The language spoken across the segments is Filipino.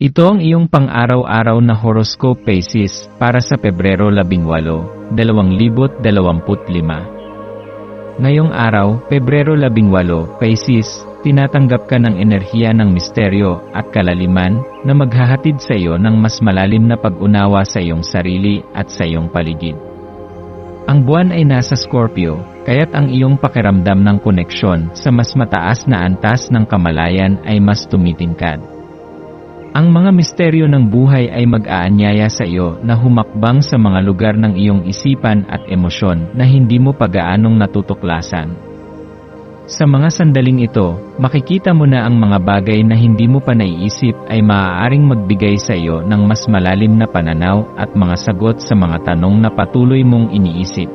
Ito ang iyong pang-araw-araw na horoscope basis para sa Pebrero 18, 2025. Ngayong araw, Pebrero 18, Pisces, tinatanggap ka ng enerhiya ng misteryo at kalaliman na maghahatid sa iyo ng mas malalim na pag-unawa sa iyong sarili at sa iyong paligid. Ang buwan ay nasa Scorpio, kaya't ang iyong pakiramdam ng koneksyon sa mas mataas na antas ng kamalayan ay mas tumitingkad. Ang mga misteryo ng buhay ay mag-aanyaya sa iyo na humakbang sa mga lugar ng iyong isipan at emosyon na hindi mo pagaanong natutuklasan. Sa mga sandaling ito, makikita mo na ang mga bagay na hindi mo pa naiisip ay maaaring magbigay sa iyo ng mas malalim na pananaw at mga sagot sa mga tanong na patuloy mong iniisip.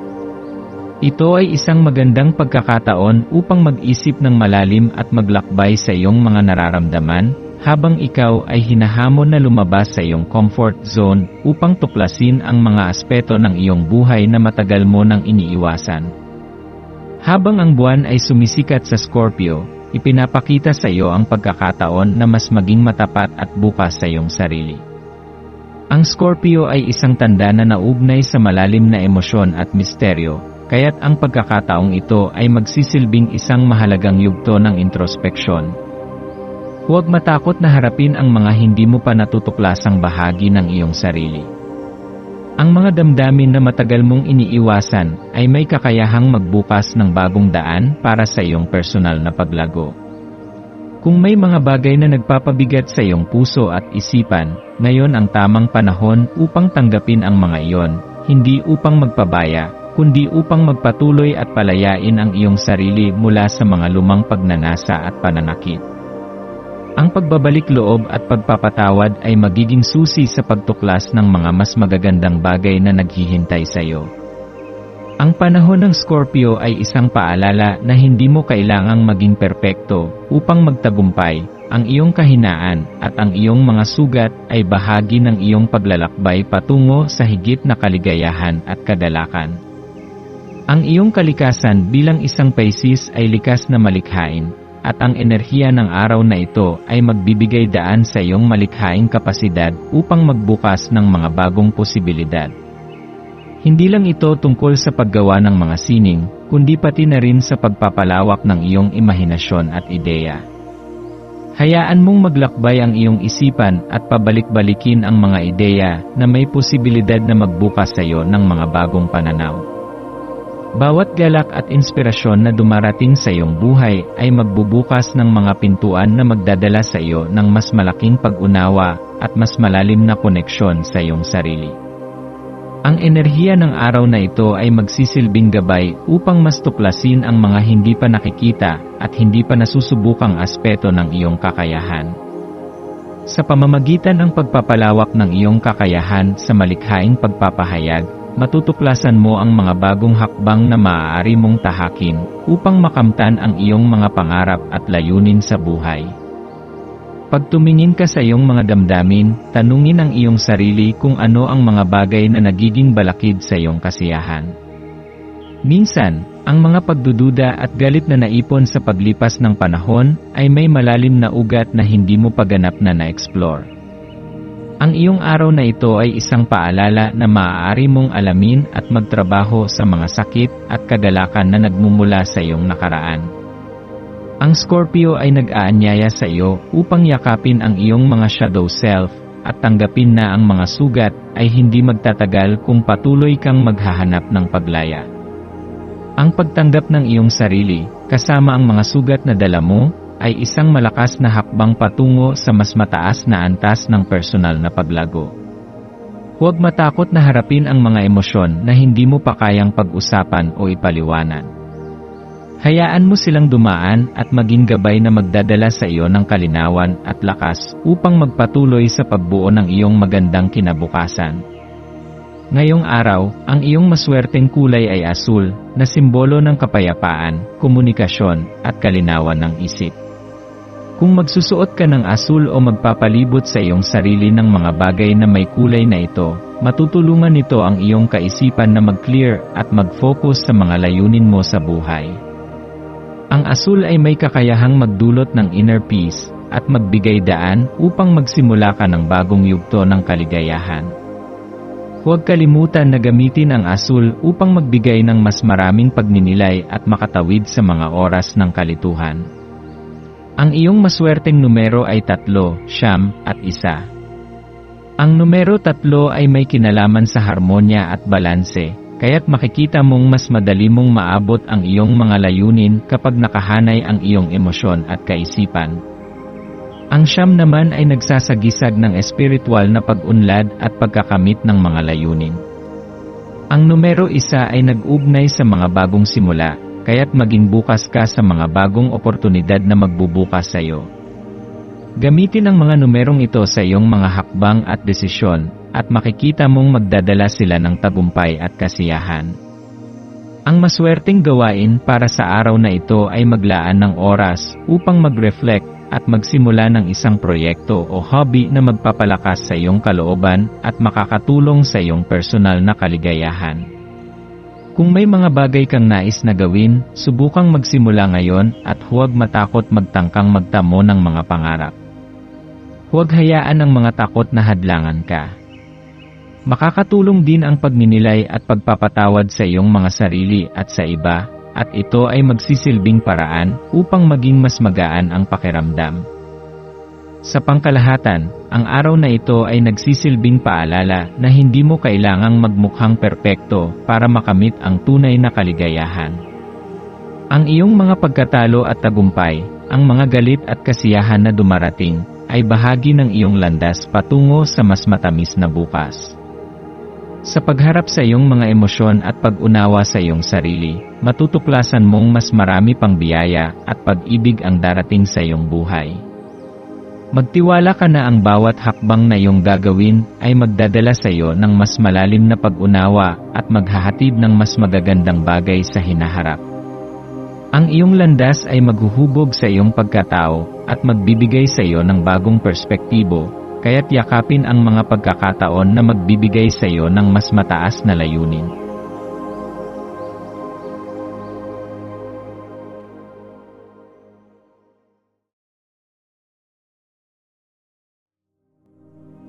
Ito ay isang magandang pagkakataon upang mag-isip ng malalim at maglakbay sa iyong mga nararamdaman, habang ikaw ay hinahamon na lumabas sa iyong comfort zone upang tuklasin ang mga aspeto ng iyong buhay na matagal mo nang iniiwasan. Habang ang buwan ay sumisikat sa Scorpio, ipinapakita sa iyo ang pagkakataon na mas maging matapat at bukas sa iyong sarili. Ang Scorpio ay isang tanda na naugnay sa malalim na emosyon at misteryo, kaya't ang pagkakataong ito ay magsisilbing isang mahalagang yugto ng introspeksyon, Huwag matakot na harapin ang mga hindi mo pa natutuklasang bahagi ng iyong sarili. Ang mga damdamin na matagal mong iniiwasan ay may kakayahang magbukas ng bagong daan para sa iyong personal na paglago. Kung may mga bagay na nagpapabigat sa iyong puso at isipan, ngayon ang tamang panahon upang tanggapin ang mga iyon, hindi upang magpabaya, kundi upang magpatuloy at palayain ang iyong sarili mula sa mga lumang pagnanasa at pananakit. Ang pagbabalik loob at pagpapatawad ay magiging susi sa pagtuklas ng mga mas magagandang bagay na naghihintay sa iyo. Ang panahon ng Scorpio ay isang paalala na hindi mo kailangang maging perpekto upang magtagumpay. Ang iyong kahinaan at ang iyong mga sugat ay bahagi ng iyong paglalakbay patungo sa higit na kaligayahan at kadalakan. Ang iyong kalikasan bilang isang Pisces ay likas na malikhain at ang enerhiya ng araw na ito ay magbibigay daan sa iyong malikhaing kapasidad upang magbukas ng mga bagong posibilidad. Hindi lang ito tungkol sa paggawa ng mga sining, kundi pati na rin sa pagpapalawak ng iyong imahinasyon at ideya. Hayaan mong maglakbay ang iyong isipan at pabalik-balikin ang mga ideya na may posibilidad na magbukas sa iyo ng mga bagong pananaw. Bawat galak at inspirasyon na dumarating sa iyong buhay ay magbubukas ng mga pintuan na magdadala sa iyo ng mas malaking pag-unawa at mas malalim na koneksyon sa iyong sarili. Ang enerhiya ng araw na ito ay magsisilbing gabay upang mas tuklasin ang mga hindi pa nakikita at hindi pa nasusubukang aspeto ng iyong kakayahan. Sa pamamagitan ng pagpapalawak ng iyong kakayahan sa malikhaing pagpapahayag, matutuklasan mo ang mga bagong hakbang na maaari mong tahakin upang makamtan ang iyong mga pangarap at layunin sa buhay. Pag tumingin ka sa iyong mga damdamin, tanungin ang iyong sarili kung ano ang mga bagay na nagiging balakid sa iyong kasiyahan. Minsan, ang mga pagdududa at galit na naipon sa paglipas ng panahon ay may malalim na ugat na hindi mo paganap na na-explore. Ang iyong araw na ito ay isang paalala na maaari mong alamin at magtrabaho sa mga sakit at kagalakan na nagmumula sa iyong nakaraan. Ang Scorpio ay nag-aanyaya sa iyo upang yakapin ang iyong mga shadow self at tanggapin na ang mga sugat ay hindi magtatagal kung patuloy kang maghahanap ng paglaya. Ang pagtanggap ng iyong sarili, kasama ang mga sugat na dala mo, ay isang malakas na hakbang patungo sa mas mataas na antas ng personal na paglago. Huwag matakot na harapin ang mga emosyon na hindi mo pa kayang pag-usapan o ipaliwanan. Hayaan mo silang dumaan at maging gabay na magdadala sa iyo ng kalinawan at lakas upang magpatuloy sa pagbuo ng iyong magandang kinabukasan. Ngayong araw, ang iyong maswerteng kulay ay asul, na simbolo ng kapayapaan, komunikasyon, at kalinawan ng isip. Kung magsusuot ka ng asul o magpapalibot sa iyong sarili ng mga bagay na may kulay na ito, matutulungan nito ang iyong kaisipan na mag-clear at mag-focus sa mga layunin mo sa buhay. Ang asul ay may kakayahang magdulot ng inner peace at magbigay daan upang magsimula ka ng bagong yugto ng kaligayahan. Huwag kalimutan na gamitin ang asul upang magbigay ng mas maraming pagninilay at makatawid sa mga oras ng kalituhan. Ang iyong maswerteng numero ay tatlo, siyam, at isa. Ang numero tatlo ay may kinalaman sa harmonya at balanse, kaya't makikita mong mas madali mong maabot ang iyong mga layunin kapag nakahanay ang iyong emosyon at kaisipan. Ang siyam naman ay nagsasagisag ng espiritual na pag-unlad at pagkakamit ng mga layunin. Ang numero isa ay nag-ugnay sa mga bagong simula, kaya't maging bukas ka sa mga bagong oportunidad na magbubukas sa iyo. Gamitin ang mga numerong ito sa iyong mga hakbang at desisyon, at makikita mong magdadala sila ng tagumpay at kasiyahan. Ang maswerteng gawain para sa araw na ito ay maglaan ng oras upang mag-reflect at magsimula ng isang proyekto o hobby na magpapalakas sa iyong kalooban at makakatulong sa iyong personal na kaligayahan. Kung may mga bagay kang nais na gawin, subukang magsimula ngayon at huwag matakot magtangkang magtamo ng mga pangarap. Huwag hayaan ang mga takot na hadlangan ka. Makakatulong din ang pagninilay at pagpapatawad sa iyong mga sarili at sa iba, at ito ay magsisilbing paraan upang maging mas magaan ang pakiramdam. Sa pangkalahatan, ang araw na ito ay nagsisilbing paalala na hindi mo kailangang magmukhang perpekto para makamit ang tunay na kaligayahan. Ang iyong mga pagkatalo at tagumpay, ang mga galit at kasiyahan na dumarating, ay bahagi ng iyong landas patungo sa mas matamis na bukas. Sa pagharap sa iyong mga emosyon at pag-unawa sa iyong sarili, matutuklasan mong mas marami pang biyaya at pag-ibig ang darating sa iyong buhay. Magtiwala ka na ang bawat hakbang na iyong gagawin ay magdadala sa iyo ng mas malalim na pag-unawa at maghahatid ng mas magagandang bagay sa hinaharap. Ang iyong landas ay maghuhubog sa iyong pagkatao at magbibigay sa iyo ng bagong perspektibo, kaya't yakapin ang mga pagkakataon na magbibigay sa iyo ng mas mataas na layunin.